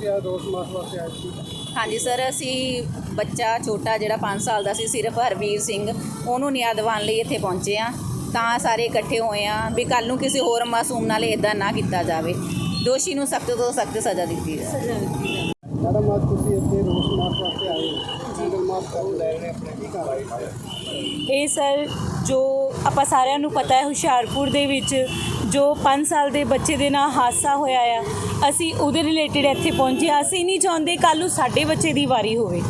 ਤੁਸੀਂ ਆ ਰੋਸ ਮਾਸ ਵਾਸਤੇ ਆਏ ਸੀ? ਹਾਂਜੀ ਸਰ ਅਸੀਂ ਬੱਚਾ ਛੋਟਾ ਜਿਹੜਾ 5 ਸਾਲ ਦਾ ਸੀ ਸਿਰਫ ਹਰਵੀਰ ਸਿੰਘ ਉਹਨੂੰ ਨਿਆਂ ਦਿਵਾਉਣ ਲਈ ਇੱਥੇ ਪਹੁੰਚੇ ਆ ਤਾਂ ਸਾਰੇ ਇਕੱਠੇ ਹੋਏ ਆ ਵੀ ਕੱਲ ਨੂੰ ਕਿਸੇ ਹੋਰ ਮਾਸੂਮ ਨਾਲ ਇਦਾਂ ਨਾ ਕੀਤਾ ਜਾਵੇ। ਦੋਸ਼ੀ ਨੂੰ ਸਖਤ ਤੋਂ ਸਖਤ ਸਜ਼ਾ ਦਿੱਤੀ ਜਾਵੇ। ਮੈਡਮ ਅੱਜ ਤੁਸੀਂ ਇੱਥੇ ਰੋਸ ਮਾਸ ਵਾਸਤੇ ਆਏ ਹੋ। ਸਿੰਗਲ ਮਾਸ ਕਰ ਲੈ ਰਹੇ ਆਪਣੇ ਕੀ ਕਰ ਇਹ ਸਰ ਜੋ ਆਪਾਂ ਸਾਰਿਆਂ ਨੂੰ ਪਤਾ ਹੈ ਹੁਸ਼ਿਆਰਪੁਰ ਦੇ ਵਿੱਚ ਜੋ 5 ਸਾਲ ਦੇ ਬੱਚੇ ਦੇ ਨਾਲ ਹਾਦਸਾ ਹੋਇਆ ਆ, ਅਸੀਂ ਉਹਦੇ ਰਿਲੇਟਡ ਇੱਥੇ ਪਹੁੰਚੇ ਅਸੀਂ ਨਹੀਂ ਚਾਹੁੰਦੇ ਕੱਲ੍ਹ ਨੂੰ ਸਾਡੇ ਬੱਚੇ ਦੀ ਵਾਰੀ ਹੋਵੇ।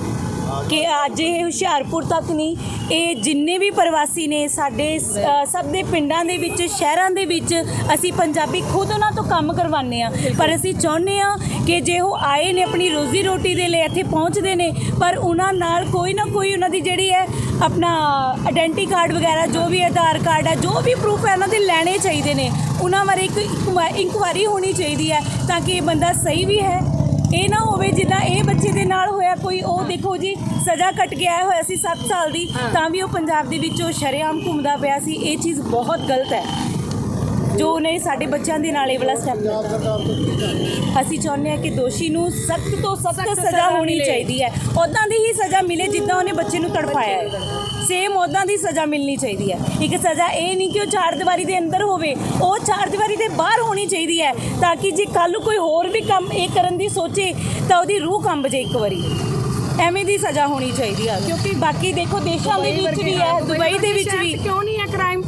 ਕਿ ਅੱਜ ਇਹ ਹੁਸ਼ਿਆਰਪੁਰ ਤੱਕ ਨਹੀਂ ਇਹ ਜਿੰਨੇ ਵੀ ਪ੍ਰਵਾਸੀ ਨੇ ਸਾਡੇ ਸਭ ਦੇ ਪਿੰਡਾਂ ਦੇ ਵਿੱਚ, ਸ਼ਹਿਰਾਂ ਦੇ ਵਿੱਚ ਅਸੀਂ ਪੰਜਾਬੀ ਖੁਦ ਉਹਨਾਂ ਤੋਂ ਕੰਮ ਕਰਵਾਉਂਦੇ ਆ ਪਰ ਅਸੀਂ ਚਾਹੁੰਦੇ ਆ ਕਿ ਜੇ ਉਹ ਆਏ ਨੇ ਆਪਣੀ ਰੋਜ਼ੀ ਰੋਟੀ ਦੇ ਲਈ, ਇੱਥੇ ਪਹੁੰਚਦੇ ਨੇ, ਪਰ ਉਹਨਾਂ ਨਾਲ ਕੋਈ ਨਾ ਕੋਈ ਉਹਨਾਂ ਦੀ ਜਿਹੜੀ ਹੈ ਆਪਣਾ ਆਇਡੈਂਟੀ ਕਾਰਡ ਵਗੈਰਾ, ਜੋ ਵੀ ਆਧਾਰ ਕਾਰਡ ਹੈ ਜੋ ਵੀ ਪ੍ਰੂਫ ਹੈ, ਉਹਨਾਂ ਦੇ ਲੈਣੇ ਚਾਹੀਦੇ ਨੇ। ਉਹਨਾਂ ਬਾਰੇ ਇੱਕ ਇਨਕੁਆਇਰੀ ਹੋਣੀ ਚਾਹੀਦੀ ਹੈ ਤਾਂ ਕਿ ਇਹ ਬੰਦਾ ਸਹੀ ਵੀ ਹੈ। ਇਹ ਨਾ ਹੋਵੇ ਜਿੱਦਾਂ ਇਹ ਬੱਚੇ ਦੇ ਨਾਲ ਦੇਖੋ ਜੀ ਸਜ਼ਾ ਕੱਟ ਕੇ ਆਇਆ ਹੋਇਆ ਸੀ 7 ਸਾਲ ਦੀ ਤਾਂ ਵੀ ਉਹ ਪੰਜਾਬ ਦੇ ਵਿੱਚ ਉਹ ਸ਼ਰੇਆਮ ਘੁੰਮਦਾ ਪਿਆ ਸੀ। ਇਹ ਚੀਜ਼ ਬਹੁਤ ਗਲਤ ਹੈ। ਜੋ ਉਹਨੇ ਸਾਡੇ ਬੱਚਿਆਂ ਦੇ ਨਾਲ ਇਹ ਵਾਲਾ ਸਟੈਪ ਚਾਹੀਦਾ ਅਸੀਂ ਚਾਹੁੰਦੇ ਹਾਂ ਕਿ ਦੋਸ਼ੀ ਨੂੰ ਸਖਤ ਤੋਂ ਸਖਤ ਸਜ਼ਾ ਹੋਣੀ ਚਾਹੀਦੀ ਹੈ। ਉਦਾਂ ਦੀ ਹੀ ਸਜ਼ਾ ਮਿਲੇ ਜਿੱਦਾਂ ਉਹਨੇ ਬੱਚੇ ਨੂੰ ਤੜਫਾਇਆ ਹੈ। ਸੇਮ ਉਦਾਂ ਦੀ ਸਜ਼ਾ ਮਿਲਣੀ ਚਾਹੀਦੀ ਹੈ। ਇੱਕ ਸਜ਼ਾ ਇਹ ਨਹੀਂ ਕਿ ਉਹ ਚਾਰ ਦੀਵਾਰੀ ਦੇ ਅੰਦਰ ਹੋਵੇ। ਉਹ ਚਾਰ ਦੀਵਾਰੀ ਦੇ ਬਾਹਰ ਹੋਣੀ ਚਾਹੀਦੀ ਹੈ ਤਾਂ ਕਿ ਜੇ ਕੱਲ ਕੋਈ ਹੋਰ ਵੀ ਕੰਮ ਇਹ ਕਰਨ ਦੀ ਸੋਚੇ ਤਾਂ ਉਹਦੀ ਰੂਹ ਕੰਬ ਜੇ ਇੱਕ ਵਾਰੀ। ਐਵੇਂ ਦੀ ਸਜ਼ਾ ਹੋਣੀ ਚਾਹੀਦੀ ਹੈ ਕਿਉਂਕਿ ਬਾਕੀ ਦੇਖੋ ਦੇਸ਼ਾਂ ਦੇ ਵਿੱਚ ਵੀ ਹੈ ਦੁਬਈ ਦੇ ਵਿੱਚ ਵੀ ਕਿਉਂ ਨਹੀਂ ਹੈ ਕ੍ਰਾਈਮ